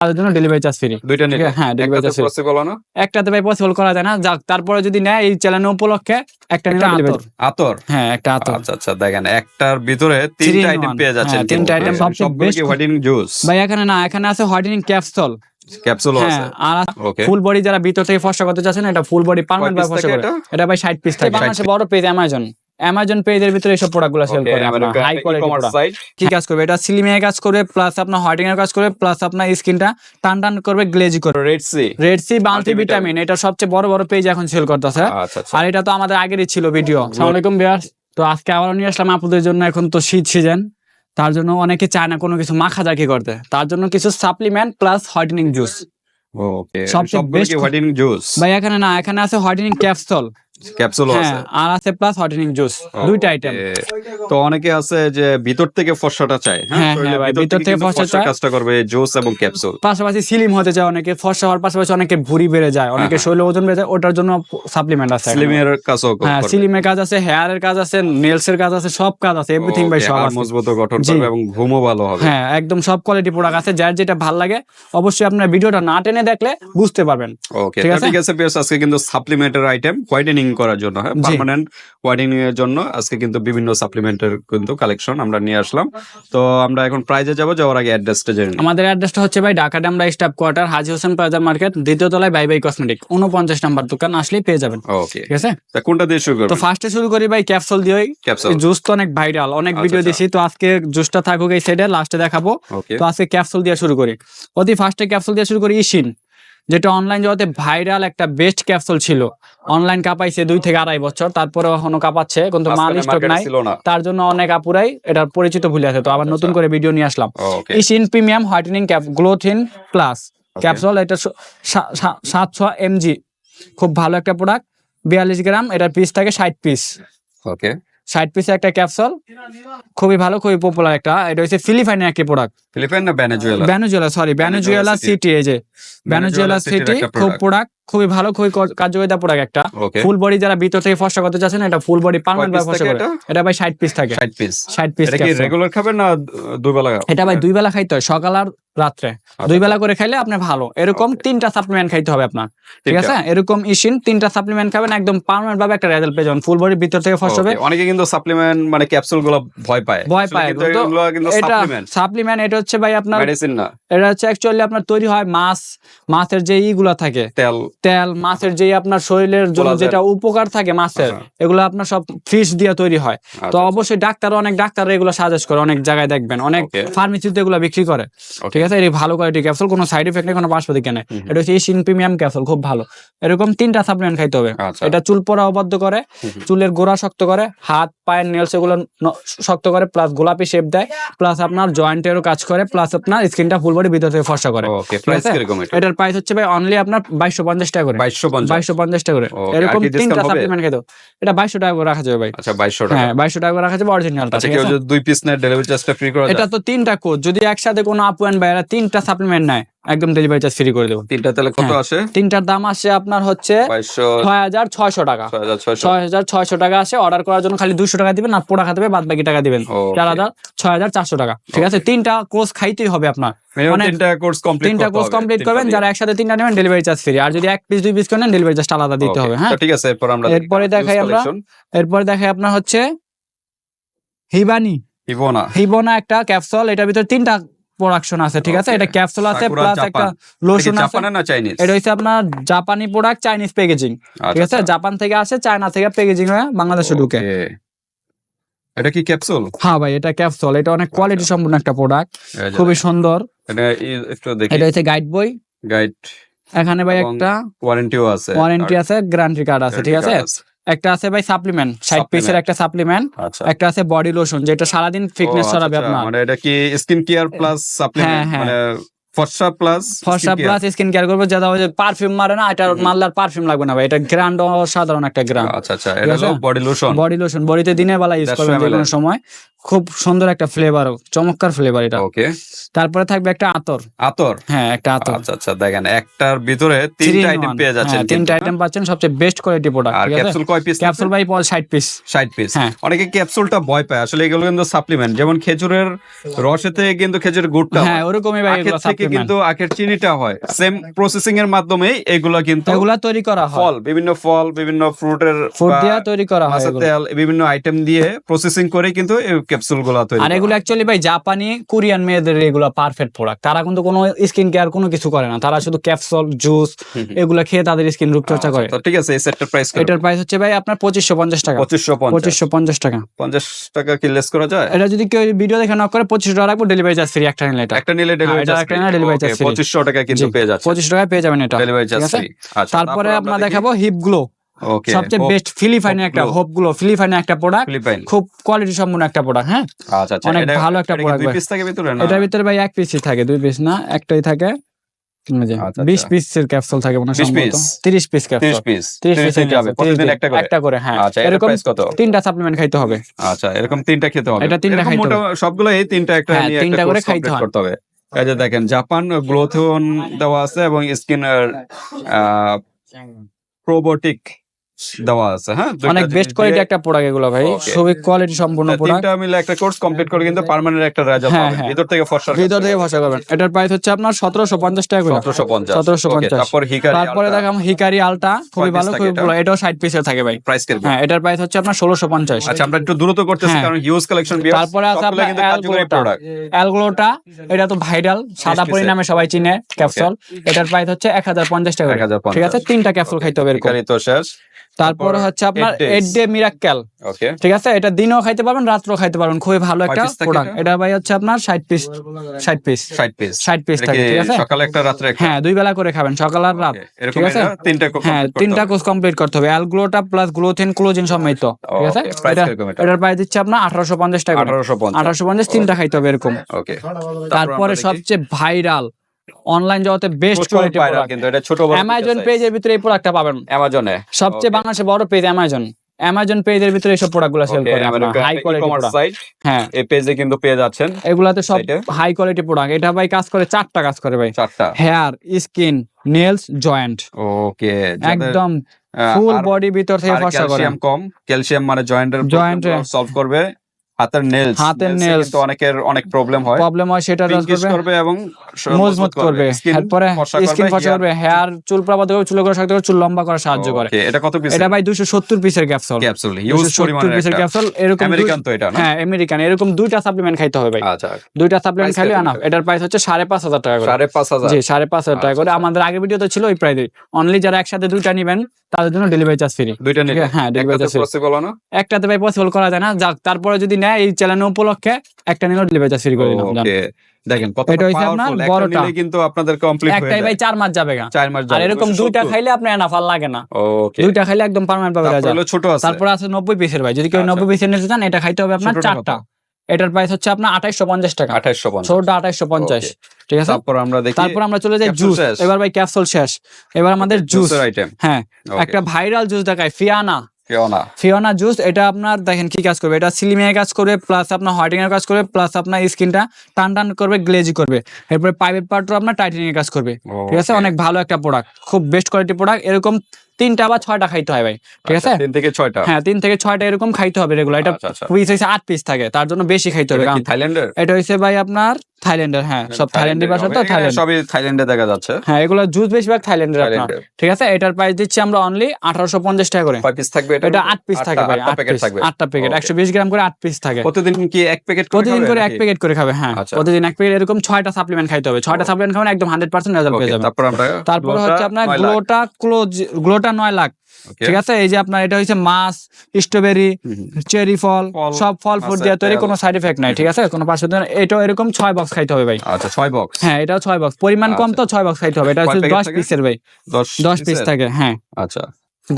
তার জন্য delivery charge free দুইটা নিলে। হ্যাঁ ডেলিভারি চার্জ পসিবল না? একটাতে ভাই পসিবল করা যায় না। যাক তারপরে যদি নেয় এই চ্যানেল উপলক্ষে একটা নিলে delivery- আতর। হ্যাঁ একটা আতর। আচ্ছা আচ্ছা দেখেন একটার ভিতরে তিনটা আইটেম। পেয়ে যাচ্ছেন হ্যাঁ, তিনটা হ্যাঁ, সবচেয়ে হোয়াইটেনিং জুস ভাই এখানে না এখানে আছে হোয়াইটেনিং ক্যাপসুল ক্যাপসুলও আছে। আর ফুল বডি যারা ভিতর থেকে ফর্সা করতে চাচ্ছেন এটা ফুল বডি পার্মানেন্ট ভাবে ফর্সা করে এটা? এটা ভাই 60 পিস থাকে। বাংলাদেশে বড় পেজ অ্যামাজন অ্যামাজন পেজের ভিতরে এইসব প্রোডাক্টগুলো সেল করে। হাই কোয়ালিটি কি কাজ করবে? এটা সিলিমিং এর কাজ করবে প্লাস আপনার হোয়াইটিং এর কাজ করবে প্লাস আপনার স্কিনটা টান টান করবে গ্লেজি করবে। Red C red C Multivitamin। Vitamin এটা সবচেয়ে বড় বড় পেজ এখন সেল করতেছে। আচ্ছা আচ্ছা। আর এটা তো আমাদের আগেরই ছিল ভিডিও আসসালামু আলাইকুম ভিউয়ার্স তো আজকে আবার নিয়ে আসলাম আপনাদের জন্য এখন তো শীত সিজন তার জন্য অনেকে চায় না কোনো কিছু মাখা জাকি করতে। তার জন্য কিছু supplement plus whitening juice okay সবচেয়ে best হোয়াইটেনিং জুস ভাই এখানে না এখানে আছে হোয়াইটেনিং ক্যাপসুল ক্যাপসুলও আছে হ্যাঁ আর আছে প্লাস জুস দুইটা আইটেম তো অনেকে আছে যে ভিতর থেকে ফর্সাটা চায় হ্যাঁ, হ্যাঁ ভাই, ভিতর থেকে ফর্সা চায়। কাজটা করবে জুস এবং ক্যাপসুল পাশাপাশি স্লিম হতে চায় অনেকে ফর্সা হওয়ার পাশাপাশি অনেকে ভুঁড়ি বেড়ে যায় অনেকে হ্যাঁ। শরীরে ওজন বেড়ে যায় ওটার জন্য সাপ্লিমেন্ট আছে। স্লিমের কাজও হ্যাঁ সিলিমের কাজ আছে হেয়ারের কাজ আছে নেলস এর কাজ আছে সব কাজ আছে এভরিথিং ভাই সব আছে। মজবুত গঠন করবে এবং ঘুমও ভালো হবে। হ্যাঁ একদম সব কোয়ালিটি প্রোডাক্ট আছে যার যেটা ভালো লাগে অবশ্যই আপনার ভিডিওটা না টেনে দেখলে বুঝতে পারবেন। ওকে ঠিক আছে? ঠিক আছে আজকে কিন্তু সাপ্লিমেন্টের আইটেম হোয়াইটেনিং করার জন্য হ্যাঁ পার্মানেন্ট হোয়াইটেনিং এর জন্য আজকে কিন্তু বিভিন্ন সাপ্লিমেন্টের কিন্তু কালেকশন আমরা নিয়ে আসলাম। তো আমরা এখন প্রাইজে যাব যাওয়ার আগে অ্যাড্রেসটা জেনে আমাদের অ্যাড্রেসটা হচ্ছে ভাই Dhaka Damra staff quarter Haji Hossain plaza market দ্বিতীয় তলায় বাই বাই কসমেটিক উনপঞ্চাশ নাম্বার দোকান আসলেই পেয়ে যাবেন। ওকে ঠিক আছে? তা কোনটা দিয়ে শুরু তো করবেন ফার্স্টে শুরু করি ভাই ক্যাপসুল দিয়েই। ক্যাপসুল জুস তো অনেক ভাইরাল অনেক আচ্ছা, ভিডিও আচ্ছা। দিছি তো আজকে জুসটা থাকুক এই সাইডে লাস্টে দেখাবো। তো আজকে ক্যাপসুল দিয়ে শুরু করি। অতি ফার্স্টে ক্যাপসুল দিয়ে শুরু করি ইশিন যেটা অনলাইন জগতে ভাইরাল একটা বেস্ট ক্যাপসুল ছিল। অনলাইন কাপাইছে দুই থেকে আড়াই বছর তারপরে এখনও কাপাচ্ছে কিন্তু মাল স্টক নাই। তার জন্য অনেক আপুরাই এটার পরিচিত ভুলে আছে তো আবার আচ্ছা, নতুন। করে ভিডিও নিয়ে আসলাম। ইশিন premium whitening cap Glowthin plus capsule এটা সাতশো এমজি খুব ভালো একটা প্রোডাক্ট বিয়াল্লিশ গ্রাম এটার পিস থাকে ষাট পিস ওকে ষাট পিসে একটা ক্যাপসুল খুবই ভালো খুবই পপুলার একটা। এটা হচ্ছে ফিলিপাইনের একটি প্রোডাক্ট ফিলিপাইন না Venezuela Venezuela sorry Venezuela city এই যে। ভেনেজুয়েলা সিটি খুব প্রোডাক্ট খুবই ভালো খুবই কার্যকারিতা প্রোডাক্ট একটা। ফুল বডি যারা ভিতর থেকে ফর্সা করতে চাচ্ছেন এটা ফুল বডি পার্মানেন্ট ভাবে থাকে করে। এটা? ভাই ষাট পিস থাকে। 60 পিস ষাট পিস এটা কি রেগুলার খাবেন না দুই বেলা এটা ভাই দুই বেলা খাইতে হয় সকাল আর রাত্রে। আচ্ছা, দুই বেলা করে খাইলে আপনি ভালো। এরকম তিনটা সাপ্লিমেন্ট খাইতে হবে আপনার। ঠিক আছে? এরকম ইশিন তিনটা সাপ্লিমেন্ট খাবেন একদম পার্মানেন্ট ভাবে একটা রেজাল্ট পেয়ে যাবেন। ফুল বডির ভিতর থেকে ফর্সা হবে। অনেকে কিন্তু সাপ্লিমেন্ট মানে ক্যাপসুলগুলো ভয় পায়। ভয় পায়, কিন্তু এটা সাপ্লিমেন্ট সাপ্লিমেন্ট এটা হচ্ছে ভাই আপনার মেডিসিন না। এটা হচ্ছে অ্যাকচুয়ালি আপনার তৈরি হয় মাছ মাছের যে ইগুলা থাকে। তেল। তেল মাছের যে আপনার শরীরের জন্য যেটা উপকার থাকে মাছের আচ্ছা। এগুলো আপনার সব ফিশ দিয়ে তৈরি হয়। তো আচ্ছা, অবশ্যই ডাক্তার অনেক ডাক্তার এগুলো সাজেস্ট করে অনেক জায়গায় দেখবেন। অনেক. ফার্মেসিতে এগুলো বিক্রি করে। ঠিক আছে? এই ভালো কোয়ালিটি ক্যাপসুল কোনো সাইড এফেক্ট নেই কোনো পার্শ্ব দিকে নেই। এটা হচ্ছে এশিয়ান প্রিমিয়াম ক্যাপসুল খুব ভালো। এরকম তিনটা সাপ্লিমেন্ট খাইতে হবে। আচ্ছা। এটা চুল পড়া অবদ্ধ করে। চুলের গোড়া শক্ত করে হাত পায়ের নেলস এগুলো শক্ত করে প্লাস গোলাপি শেপ দেয় প্লাস আপনার জয়েন্টেরও কাজ করে প্লাস আপনার স্কিনটা ফুল বডি ভিতর থেকে ফর্সা করে? এটার প্রাইস হচ্ছে ভাই অনলি আপনার বাইশশো পঞ্চাশ টাকা করে। 2250 বাইশশো পঞ্চাশ। টাকা করে। এরকম তিনটা সাপ্লিমেন্ট খেতো এটা বাইশশো টাকা করে রাখা যাবে ভাই। আচ্ছা বাইশশো টাকা। হ্যাঁ বাইশশো টাকা করে রাখা যাবে অরিজিনাল আচ্ছা দুই পিস নেয় ডেলিভারি চার্জটা ফ্রি করে এটা তো তিনটা কোড যদি একসাথে কোনো আপু অ্যান্ড বাইরা তিনটা সাপ্লিমেন্ট নেয় একদম ডেলিভারি চার্জ ফ্রি করে দেবো। তিনটা তাহলে কত হ্যাঁ। আসে? তিনটার দাম আসে আপনার হচ্ছে ছয় হাজার ছয়শো টাকা। ছয় হাজার ছয়শো টাকা আসে। অর্ডার করার জন্য খালি দুশো টাকা দিবেন আর পোড়া খাতে বাদ বাকি টাকা দিবেন. চার হাজার ছয় হাজার চারশো টাকা। ঠিক আছে? তিনটা কোর্স খাইতেই হবে আপনার। মানে তিনটা কোর্স কমপ্লিট তিনটা কোর্স কমপ্লিট করবেন যারা একসাথে তিনটা নেবেন ডেলিভারি চার্জ ফ্রি আর যদি এক পিস দুই পিস করেন ডেলিভারি চার্জ আলাদা দিতে হবে হ্যাঁ? ঠিক আছে এরপর আমরা এরপরে দেখাই আমরা এরপরে দেখাই আপনার হচ্ছে হিবানি। ইভোনা হিবোনা একটা ক্যাপসুল এটার ভিতরে তিনটা প্রোডাকশন আছে ঠিক আছে? এটা ক্যাপসুল আছে প্লাস একটা লোশন আছে। না চাইনিজ এটা হচ্ছে আপনার জাপানি প্রোডাক্ট চাইনিজ প্যাকেজিং ঠিক আছে? জাপান থেকে আসে চায়না থেকে প্যাকেজিং হয়ে বাংলাদেশে ঢুকে। এটা কি ক্যাপসুল হ্যাঁ ভাই এটা ক্যাপসুল এটা অনেক কোয়ালিটি সম্পূর্ণ একটা প্রোডাক্ট খুবই সুন্দর। এটা একটু দেখি। এটা হচ্ছে গাইড বই গাইড এখানে ভাই একটা ওয়ারেন্টিও আছে। ওয়ারেন্টি আছে গ্যারান্টি কার্ড আছে ঠিক আছে। একটা আছে ভাই সাপ্লিমেন্ট সাইড পিসের একটা সাপ্লিমেন্ট আচ্ছা। একটা আছে বডি লোশন যেটা সারাদিন ফিটনেস ও, আচ্ছা, ছড়াবে আচ্ছা, আপনার। মানে এটা কি স্কিন কেয়ার প্লাস সাপ্লিমেন্ট। মানে ফর্সা প্লাস ফর্সা প্লাস স্কিন কেয়ার করবে যারা ওই যে পারফিউম মারে না এটা মারলার পারফিউম লাগবে না ভাই। এটা গ্র্যান্ড সাধারণ একটা গ্রাম আচ্ছা আচ্ছা এটা হলো বডি লোশন বডি লোশন বডিতে দিনের বেলা ইউজ করবেন যে কোনো সময়। খুব সুন্দর একটা ফ্লেভার চমৎকার ফ্লেভার এটা। ওকে তারপরে থাকবে একটা আতর। আতর? হ্যাঁ একটা আতর। আচ্ছা আচ্ছা দেখেন একটার ভিতরে তিনটা আইটেম পেয়ে যাচ্ছেন হ্যাঁ, তিনটা আইটেম পাচ্ছেন সবচেয়ে বেস্ট কোয়ালিটি প্রোডাক্ট আর ক্যাপসুল কয় পিস ক্যাপসুল ভাই ষাট পিস 60 পিস হ্যাঁ। অনেকে ক্যাপসুলটা ভয় পায় আসলে এগুলো কিন্তু সাপ্লিমেন্ট যেমন খেজুরের রসে থেকে কিন্তু খেজুরের গুড়টা হ্যাঁ ওরকমই ভাই এগুলো থেকে কিন্তু আখের চিনিটা হয়। সেম প্রসেসিং এর মাধ্যমেই এগুলো কিন্তু এগুলা তৈরি করা হয়। ফল বিভিন্ন ফল বিভিন্ন ফ্রুটের ফুড দিয়া তৈরি করা হয় তেল বিভিন্ন আইটেম দিয়ে প্রসেসিং করে কিন্তু এই ক্যাপসুলগুলো তৈরি আর এগুলো অ্যাকচুয়ালি ভাই জাপানি কোরিয়ান মেয়েদের এগুলো পারফেক্ট প্রোডাক্ট তারা কিন্তু কোনো স্কিন কেয়ার কোনো কিছু করে না। তারা শুধু ক্যাপসুল জুস। এগুলো খেয়ে তাদের স্কিন রূপচর্চা করে আচ্ছা, তো ঠিক আছে এই সেটটার প্রাইস এটার প্রাইস হচ্ছে ভাই আপনার পঁচিশশো পঞ্চাশ টাকা। পঁচিশশো পঞ্চাশ। পঁচিশশো পঞ্চাশ টাকা। পঞ্চাশ টাকা কি লেস করা যায়? এটা যদি কেউ ভিডিও দেখে না করে পঁচিশ টাকা রাখব ডেলিভারি চার্জ ফ্রি একটা নিলে এটা। একটা নিলে ডেলিভারি এটা free। পঁচিশশো টাকা কিন্তু পেয়ে যাচ্ছে টাকায় পেয়ে যাবেন এটা। ডেলিভারি চার্জ আচ্ছা তারপরে আপনার দেখাবো হিপ গ্লো ওকে সবচেয়ে বেস্ট ফিলিপাইনের একটা হোপ গ্লো ফিলিপাইনের একটা প্রোডাক্ট খুব কোয়ালিটি সম্পূর্ণ একটা প্রোডাক্ট হ্যাঁ? আচ্ছা আচ্ছা অনেক ভালো একটা না? এটার ভিতরে ভাই এক পিসই থাকে দুই পিস না? একটাই থাকে। বিশ। পিসের ক্যাপসুল থাকে মনে 20 সম্ভবত। তিরিশ পিস ক্যাপসুল পিস তিরিশ 30 পিসের পিস একটা করে? হ্যাঁ। এরকম তিনটা সাপ্লিমেন্ট খাইতে হবে। আচ্ছা এরকম তিনটা খেতে হবে। এটা তিনটা খাইতে সবগুলো এই তিনটা একটা হ্যাঁ, তিনটা করে খাইতে হবে। এই যে দেখেন জাপান গ্লোথন দেওয়া আছে এবং স্কিনের প্রোবোটিক দেওয়া আছে হ্যাঁ? অনেক বেস্ট কোয়ালিটি একটা প্রোডাক্ট এগুলো ভাই. খুবই কোয়ালিটি সম্পূর্ণ প্রোডাক্ট তিনটা মিলে একটা কোর্স কমপ্লিট করে কিন্তু পার্মানেন্ট একটা রেজাল্ট হ্যাঁ, পাবেন। হ্যাঁ। ভিতর থেকে ফর্সা ভিতর থেকে ভরসা করবেন। এটার প্রাইস হচ্ছে আপনার সতেরোশো পঞ্চাশ টাকা করে। 1750 1750 তারপর হিকারি তারপরে দেখাম হিকারি আলটা খুবই ভালো খুবই ভালো। এটাও ষাট পিসের থাকে ভাই। প্রাইস কীরকম হ্যাঁ এটার প্রাইস হচ্ছে আপনার ষোলোশো পঞ্চাশ। আচ্ছা আমরা একটু দ্রুত করতেছি হ্যাঁ। কারণ হিউজ কালেকশন তারপরে আছে আপনার প্রোডাক্ট অ্যালগ্লোটা এটা তো ভাইরাল সাদা। পরিণামে সবাই চিনে ক্যাপসুল এটার প্রাইস হচ্ছে এক হাজার পঞ্চাশ টাকা করে। 1050 ঠিক আছে তিনটা ক্যাপসুল খাইতে হবে এরকম। তো শেষ। তারপরে হচ্ছে আপনার। এইট ডে মিরাক্কেল ঠিক আছে? এটা দিনও খাইতে পারবেন রাত্রেও খাইতে পারবেন। খুবই ভালো একটা প্রোডাক্ট এটা? ভাই হচ্ছে আপনার ষাট পিস ষাট পিস 60 পিস ষাট পিস থাকে ঠিক আছে? সকালে একটা রাত্রে একটা? হ্যাঁ দুই বেলা করে খাবেন সকাল আর রাত। ঠিক আছে? তিনটা হ্যাঁ তিনটা। কোর্স কমপ্লিট করতে হবে। অ্যালগ্লোটা প্লাস গ্লোথেন ক্লোজিন সমেত ঠিক আছে? এটা- এটা? এটার প্রাইস দিচ্ছে আপনার আঠারোশো পঞ্চাশ টাকা 1850 আঠারোশো পঞ্চাশ। তিনটা খাইতে হবে এরকম। ওকে তারপরে সবচেয়ে ভাইরাল অনলাইন জগতে বেস্ট কোয়ালিটি কিন্তু এটা ছোট অ্যামাজন পেজের ভিতরে এই প্রোডাক্টটা পাবেন। অ্যামাজনে সবচেয়ে বাংলাদেশে বড় পেজ অ্যামাজন অ্যামাজন পেজের ভিতরে এইসব প্রোডাক্টগুলো সেল করে হাই কোয়ালিটি সাইট হ্যাঁ। এই পেজে কিন্তু পেয়ে যাচ্ছেন। এগুলাতে সব হাই কোয়ালিটি প্রোডাক্ট এটা ভাই কাজ করে চারটা কাজ করে ভাই। চারটা? Hair skin nails joint okay একদম ফুল বডি ভিতর থেকে ফর্সা করে। ক্যালসিয়াম কম। ক্যালসিয়াম মানে জয়েন্টের এ- সলভ করবে। হাতের নেলস হাতের nails। কিন্তু অনেকের অনেক প্রবলেম হয়। প্রবলেম হয় সেটা করবে এবং মজবুত করবে। তারপরে স্কিন ফর্সা করবে হেয়ার চুল প্রবাদ করবে চুল করে শক্ত করে চুল লম্বা করা সাহায্য করে। এটা কত পিস এটা ভাই দুশো সত্তর পিসের ক্যাপসুল ক্যাপসুল ইউজ পিসের ক্যাপসুল এরকম আমেরিকান তো এটা না? হ্যাঁ আমেরিকান এরকম দুইটা সাপ্লিমেন্ট খাইতে হবে ভাই। আচ্ছা দুইটা সাপ্লিমেন্ট খাইলে কেমন আনা এটার প্রাইস হচ্ছে সাড়ে পাঁচ হাজার টাকা করে। সাড়ে পাঁচ হাজার? জি সাড়ে পাঁচ হাজার টাকা করে। আচ্ছা। আমাদের আগের ভিডিওতে ছিল ওই প্রাইস অনলি যারা একসাথে দুইটা নিবেন তাদের জন্য ডেলিভারি চার্জ ফ্রি দুইটা নিলে? হ্যাঁ ডেলিভারি চার্জ পসিবল না? একটাতে ভাই পসিবল করা যায় না। যাক তারপরে যদি নেয় এই চ্যানেল উপলক্ষে একটা নিলেও ডেলিভারি চার্জ ফ্রি করে দিলাম। ওকে দেখেন এটা হইছে আপনার বড়টা। কিন্তু আপনাদের কমপ্লিট হয়ে একটাই ভাই মাস যাবে গা। মাস আর এরকম দুইটা খাইলে আপনার এনাফাল লাগে না। ওকে দুইটা খাইলে একদম পার্মানেন্ট পাবে তারপর ছোট আছে। তারপর আছে নব্বই পিসের ভাই। যদি কেউ আচ্ছা। নব্বই পিসের নিতে চান এটা খাইতে হবে আপনার চারটা। এটার প্রাইস হচ্ছে আপনার আঠাইশো পঞ্চাশ টাকা। 2850 ছোটটা আঠাইশো পঞ্চাশ। ঠিক আছে? তারপর আমরা দেখি তারপর আমরা চলে যাই জুস এবার ভাই ক্যাপসুল শেষ। এবার আমাদের জুস আইটেম হ্যাঁ একটা ভাইরাল জুস দেখায় ফিয়ানা ফিওনা। জুস এটা আপনার দেখেন কি কাজ করবে এটা সিলিমিয়া কাজ করবে প্লাস আপনার হোয়াইটিং এর কাজ করবে প্লাস আপনার স্কিনটা টান টান করবে গ্লেজি করবে। এরপরে পাইপের পার্টও আপনার টাইটেনিং এর কাজ করবে। ঠিক আছে? অনেক ভালো একটা প্রোডাক্ট খুব বেস্ট কোয়ালিটি প্রোডাক্ট এরকম তিনটা বা ছয়টা খাইতে হয় ভাই ঠিক আছে? তিন থেকে ছয়টা? হ্যাঁ তিন থেকে ছয়টা এরকম খাইতে হবে রেগুলার এটা আচ্ছা, আচ্ছা। পিস হয়েছে আট পিস থাকে তার জন্য বেশি খাইতে হবে থাইল্যান্ডের এটা হচ্ছে ভাই আপনার থাইল্যান্ডের হ্যাঁ সব থাইল্যান্ডের ভাষা তো থাইল্যান্ড সবই থাইল্যান্ডে দেখা যাচ্ছে। হ্যাঁ এগুলো জুস বেশিরভাগ থাইল্যান্ডের আপনার ঠিক আছে? এটার প্রাইস দিচ্ছি আমরা অনলি আঠারোশো পঞ্চাশ টাকা করে। কয় পিস থাকবে এটা? এটা আট পিস থাকে ভাই আট প্যাকেট থাকবে। আটটা প্যাকেট Okay. একশো বিশ গ্রাম করে আট পিস থাকে। প্রতিদিন কি এক প্যাকেট প্রতিদিন করে এক প্যাকেট করে খাবে হ্যাঁ আচ্ছা। প্রতিদিন এক প্যাকেট এরকম ছয়টা সাপ্লিমেন্ট খাইতে হবে। ছয়টা সাপ্লিমেন্ট খাবেন একদম হান্ড্রেড পার্সেন্ট রেজাল্ট পেয়ে যাবেন। তারপর আমরা তারপরে হচ্ছে আপনার গ্লোটা ক্লোজ গ্লোটা নয় লাখ। ঠিক আছে? এই যে আপনার এটা হচ্ছে মাছ স্ট্রবেরি। চেরি ফল সব ফল ফুল দিয়ে তৈরি কোনো সাইড এফেক্ট নাই ঠিক আছে? কোনো পাঁচশো দিন এটা এরকম ছয় বক্স খাইতে হবে ভাই। আচ্ছা ছয় বক্স হ্যাঁ এটা ছয় বক্স পরিমাণ কম তো ছয় বক্স খাইতে হবে। এটা হচ্ছে দশ পিসের ভাই। দশ পিস থাকে হ্যাঁ। আচ্ছা।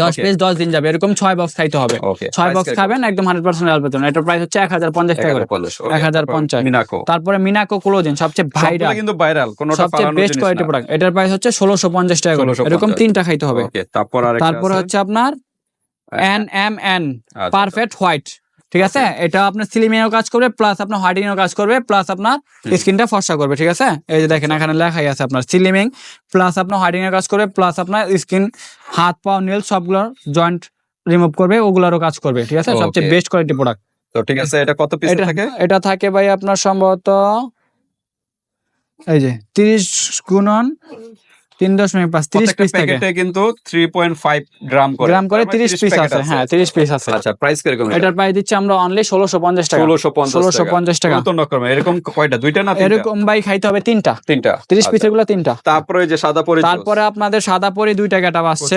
দশ. পিস দশ দিন যাবে এরকম ছয় বক্স খাইতে হবে। ছয় বক্স খাবেন একদম হান্ড্রেড পার্সেন্ট পেতে এটার প্রাইস হচ্ছে এক হাজার পঞ্চাশ টাকা করে। এক হাজার পঞ্চাশ। মিনাকো তারপরে মিনাকো ক্লোজিন সবচেয়ে ভাইরাল কিন্তু ভাইরাল সবচেয়ে বেস্ট কোয়ালিটি প্রোডাক্ট এটার প্রাইস হচ্ছে ষোলোশো পঞ্চাশ টাকা এরকম তিনটা খাইতে হবে। ওকে তারপর তারপরে হচ্ছে আপনার N M N perfect white ঠিক আছে? এটা আপনার স্লিমিং এর কাজ করবে প্লাস আপনার হোয়াইটিং এর কাজ করবে প্লাস আপনার স্কিনটা ফর্সা করবে ঠিক আছে? এই যে দেখেন এখানে লেখাই আছে আপনার স্লিমিং প্লাস আপনার হোয়াইটিং এর কাজ করবে প্লাস আপনার স্কিন হাত পা নেল সবগুলোর জয়েন্ট রিমুভ করবে ওগুলোরও কাজ করবে ঠিক আছে? সবচেয়ে বেস্ট কোয়ালিটি প্রোডাক্ট তো ঠিক আছে এটা কত পিস থাকে? এটা থাকে ভাই আপনার সম্ভবত এই যে তিরিশ গুণন তিন দশমিক পাঁচ তিরিশ পিস প্যাকেটে কিন্তু 3.5 গ্রাম করে। গ্রাম করে মানে তিরিশ পিস আছে হ্যাঁ তিরিশ পিস আছে। আচ্ছা প্রাইস কীরকম এটার প্রাইস দিচ্ছি আমরা অনলি ষোলোশো পঞ্চাশ টাকা। 1650 ষোলোশো পঞ্চাশ টাকা। নতুন রকম এরকম কয়টা? দুইটা না এরকম ভাই খাইতে হবে তিনটা। তিনটা। তিরিশ আচ্ছা। পিসেরগুলো তিনটা। তারপরে যে সাদা পরি তারপরে আপনাদের সাদা পরি দুইটা ক্যাটাপ আসছে।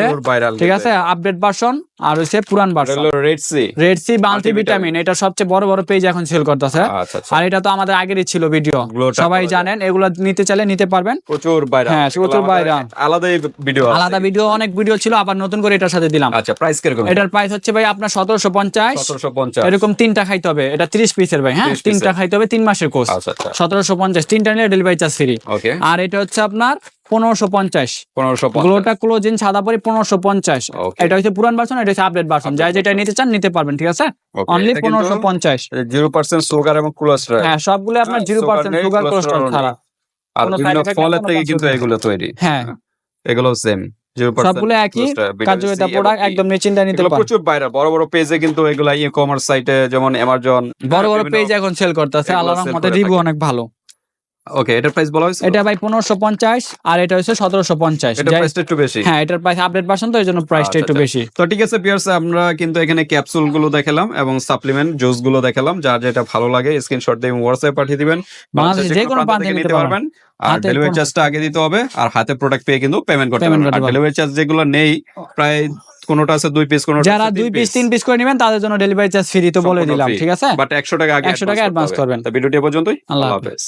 ঠিক আছে? আপডেট ভার্সন আর হচ্ছে পুরান version red C red C multi vitamin এটা সবচেয়ে বড় বড় পেজ এখন সেল করতেছে। আচ্ছা আচ্ছা। আর এটা তো আমাদের আগেরই ছিল ভিডিও সবাই জানেন এগুলো নিতে চাইলে নিতে পারবেন। প্রচুর ভাইরাল হ্যাঁ, প্রচুর viral। ভিডিও আলাদা ভিডিও অনেক ভিডিও ছিল আবার নতুন করে এটার সাথে দিলাম। আচ্ছা প্রাইস কীরকম? এটার প্রাইস হচ্ছে ভাই আপনার সতেরোশো পঞ্চাশ। 1750 এরকম তিনটা খাইতে হবে। এটা তিরিশ পিসের ভাই হ্যাঁ? তিনটা খাইতে হবে তিন মাসের কোর্স আচ্ছা আচ্ছা। সতেরোশো পঞ্চাশ তিনটা নিলে ডেলিভারি চার্জ ফ্রি আর এটা হচ্ছে আপনার পনেরোশো পঞ্চাশ। 1550 গ্লোটা ক্লোজিন সাদা পরে পনেরোশো পঞ্চাশ। এটা হচ্ছে পুরান ভার্সন এটা হচ্ছে আপডেট ভার্সন যাই যেটা নিতে চান নিতে পারবেন ঠিক আছে? অনলি পনেরোশো পঞ্চাশ। 0% সুগার এবং হ্যাঁ সবগুলো আপনার জিরো পার্সেন্ট সুগার ছাড়া। আর বিভিন্ন ফলের থেকে কিন্তু এগুলো তৈরি। হ্যাঁ। এগুলো সেম 0% সবগুলো একই কার্যকারিতা প্রোডাক্ট একদম নিশ্চিন্তা নিতে পারো। প্রচুর বাইরে বড় বড় পেজে কিন্তু এগুলা ই কমার্স সাইটে যেমন অ্যামাজন বড় বড় পেজ এখন সেল করতেছে। আল্লাহর রহমতে রিভিউ অনেক ভালো। ওকে এটার প্রাইস বলা হয়েছে এটা ভাই পনেরোশো পঞ্চাশ আর এটা হচ্ছে সতেরোশো পঞ্চাশ। এটা প্রাইসটা একটু বেশি? হ্যাঁ এটার প্রাইস আপডেট ভার্সন তো এই জন্য প্রাইসটা আচ্ছা, একটু আচ্ছা। বেশি। তো ঠিক আছে পিয়ার্স আমরা কিন্তু এখানে ক্যাপসুলগুলো দেখালাম এবং সাপ্লিমেন্ট জুসগুলো দেখালাম। যার যেটা ভালো লাগে স্ক্রিনশট দিয়ে হোয়াটসঅ্যাপে পাঠিয়ে দিবেন। বাংলাদেশের যে কোনো প্রান্তে নিতে পারবেন। আর ডেলিভারি চার্জটা আগে দিতে হবে আর হাতে প্রোডাক্ট পেয়ে কিন্তু পেমেন্ট করতে হবে। আর ডেলিভারি চার্জ যেগুলো নেই প্রায় কোনোটা আছে দুই পিস কোনোটা যারা দুই পিস তিন পিস করে নেবেন তাদের জন্য ডেলিভারি চার্জ ফ্রি তো বলে দিলাম ঠিক আছে? বাট একশো টাকা আগে 100 টাকা হবে। করবেন। তা ভিডিওটি পর্যন্তই আল্লাহ। হাফেজ।